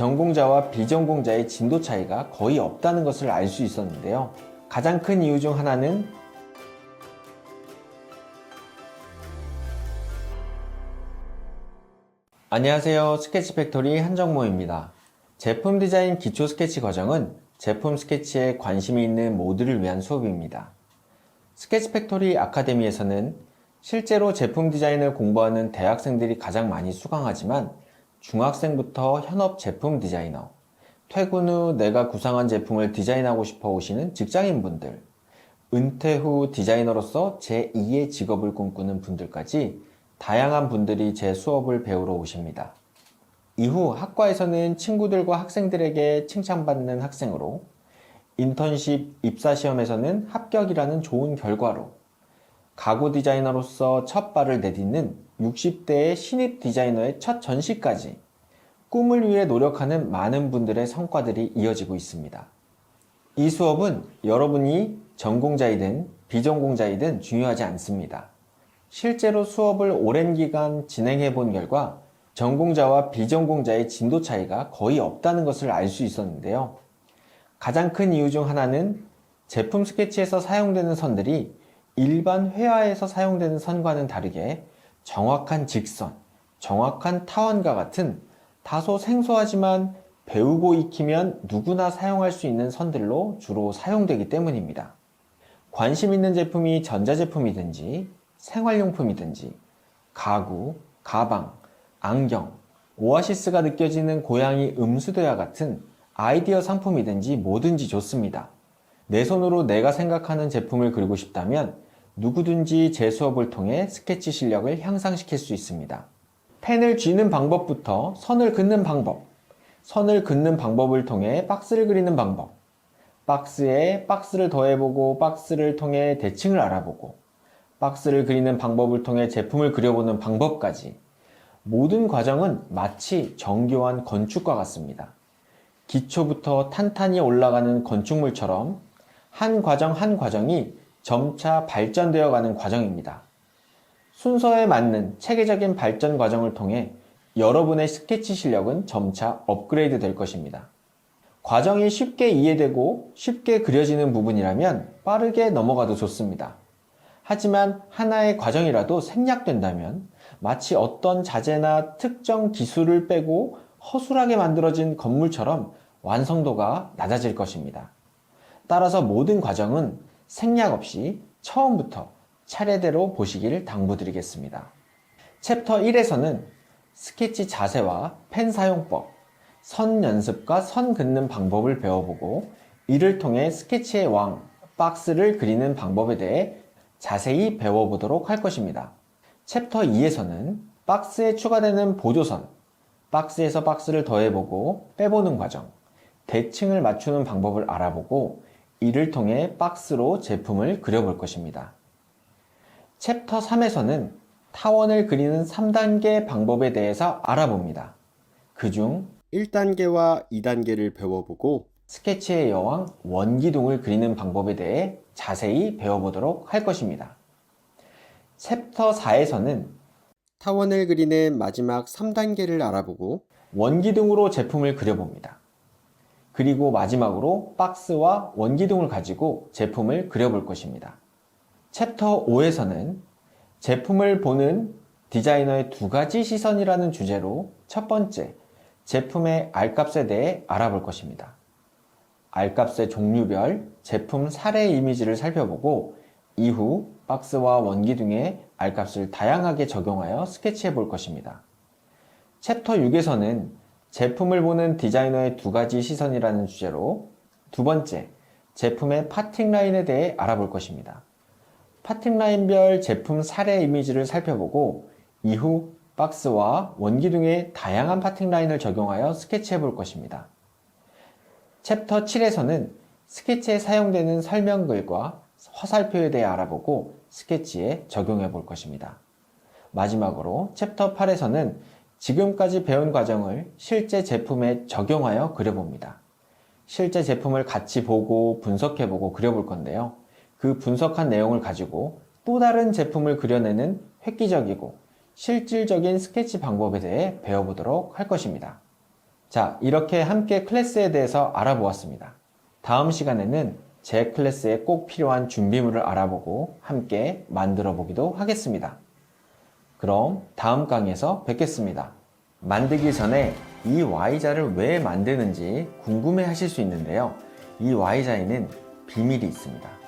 전공자와 비전공자의 진도 차이가 거의 없다는 것을 알 수 있었는데요. 가장 큰 이유 중 하나는 안녕하세요. 스케치 팩토리 한정모입니다. 제품 디자인 기초 스케치 과정은 제품 스케치에 관심이 있는 모두를 위한 수업입니다. 스케치 팩토리 아카데미에서는 실제로 제품 디자인을 공부하는 대학생들이 가장 많이 수강하지만 중학생부터 현업 제품 디자이너, 퇴근 후 내가 구상한 제품을 디자인하고 싶어 오시는 직장인분들, 은퇴 후 디자이너로서 제2의 직업을 꿈꾸는 분들까지 다양한 분들이 제 수업을 배우러 오십니다. 이후 학과에서는 친구들과 학생들에게 칭찬받는 학생으로 인턴십 입사 시험에서는 합격이라는 좋은 결과로 가구 디자이너로서 첫 발을 내딛는 60대의 신입 디자이너의 첫 전시까지 꿈을 위해 노력하는 많은 분들의 성과들이 이어지고 있습니다. 이 수업은 여러분이 전공자이든 비전공자이든 중요하지 않습니다. 실제로 수업을 오랜 기간 진행해 본 결과 전공자와 비전공자의 진도 차이가 거의 없다는 것을 알 수 있었는데요. 가장 큰 이유 중 하나는 제품 스케치에서 사용되는 선들이 일반 회화에서 사용되는 선과는 다르게 정확한 직선, 정확한 타원과 같은 다소 생소하지만 배우고 익히면 누구나 사용할 수 있는 선들로 주로 사용되기 때문입니다. 관심 있는 제품이 전자제품이든지 생활용품이든지 가구, 가방, 안경, 오아시스가 느껴지는 고양이 음수대와 같은 아이디어 상품이든지 뭐든지 좋습니다. 내 손으로 내가 생각하는 제품을 그리고 싶다면 누구든지 제 수업을 통해 스케치 실력을 향상시킬 수 있습니다. 펜을 쥐는 방법부터 선을 긋는 방법, 선을 긋는 방법을 통해 박스를 그리는 방법, 박스에 박스를 더해보고 박스를 통해 대칭을 알아보고, 박스를 그리는 방법을 통해 제품을 그려보는 방법까지 모든 과정은 마치 정교한 건축과 같습니다. 기초부터 탄탄히 올라가는 건축물처럼 한 과정 한 과정이 점차 발전되어 가는 과정입니다. 순서에 맞는 체계적인 발전 과정을 통해 여러분의 스케치 실력은 점차 업그레이드 될 것입니다. 과정이 쉽게 이해되고 쉽게 그려지는 부분이라면 빠르게 넘어가도 좋습니다. 하지만 하나의 과정이라도 생략된다면 마치 어떤 자재나 특정 기술을 빼고 허술하게 만들어진 건물처럼 완성도가 낮아질 것입니다. 따라서 모든 과정은 생략 없이 처음부터 차례대로 보시기를 당부드리겠습니다. 챕터 1에서는 스케치 자세와 펜 사용법, 선 연습과 선 긋는 방법을 배워보고 이를 통해 스케치의 왕, 박스를 그리는 방법에 대해 자세히 배워보도록 할 것입니다. 챕터 2에서는 박스에 추가되는 보조선, 박스에서 박스를 더해보고 빼보는 과정, 대칭을 맞추는 방법을 알아보고 이를 통해 박스로 제품을 그려볼 것입니다. 챕터 3에서는 타원을 그리는 3단계 방법에 대해서 알아봅니다. 그중 1단계와 2단계를 배워보고 스케치의 여왕 원기둥을 그리는 방법에 대해 자세히 배워보도록 할 것입니다. 챕터 4에서는 타원을 그리는 마지막 3단계를 알아보고 원기둥으로 제품을 그려봅니다. 그리고 마지막으로 박스와 원기둥을 가지고 제품을 그려볼 것입니다. 챕터 5에서는 제품을 보는 디자이너의 두 가지 시선이라는 주제로 첫 번째, 제품의 알값에 대해 알아볼 것입니다. 알값의 종류별 제품 사례 이미지를 살펴보고 이후 박스와 원기둥에 알값을 다양하게 적용하여 스케치해 볼 것입니다. 챕터 6에서는 제품을 보는 디자이너의 두 가지 시선이라는 주제로 두 번째, 제품의 파팅 라인에 대해 알아볼 것입니다. 파팅 라인별 제품 사례 이미지를 살펴보고 이후 박스와 원기둥에 다양한 파팅 라인을 적용하여 스케치해 볼 것입니다. 챕터 7에서는 스케치에 사용되는 설명글과 화살표에 대해 알아보고 스케치에 적용해 볼 것입니다. 마지막으로 챕터 8에서는 지금까지 배운 과정을 실제 제품에 적용하여 그려봅니다. 실제 제품을 같이 보고 분석해보고 그려볼 건데요. 그 분석한 내용을 가지고 또 다른 제품을 그려내는 획기적이고 실질적인 스케치 방법에 대해 배워보도록 할 것입니다. 자, 이렇게 함께 클래스에 대해서 알아보았습니다. 다음 시간에는 제 클래스에 꼭 필요한 준비물을 알아보고 함께 만들어 보기도 하겠습니다. 그럼 다음 강의에서 뵙겠습니다. 만들기 전에 이 Y자를 왜 만드는지 궁금해 하실 수 있는데요. 이 Y자에는 비밀이 있습니다.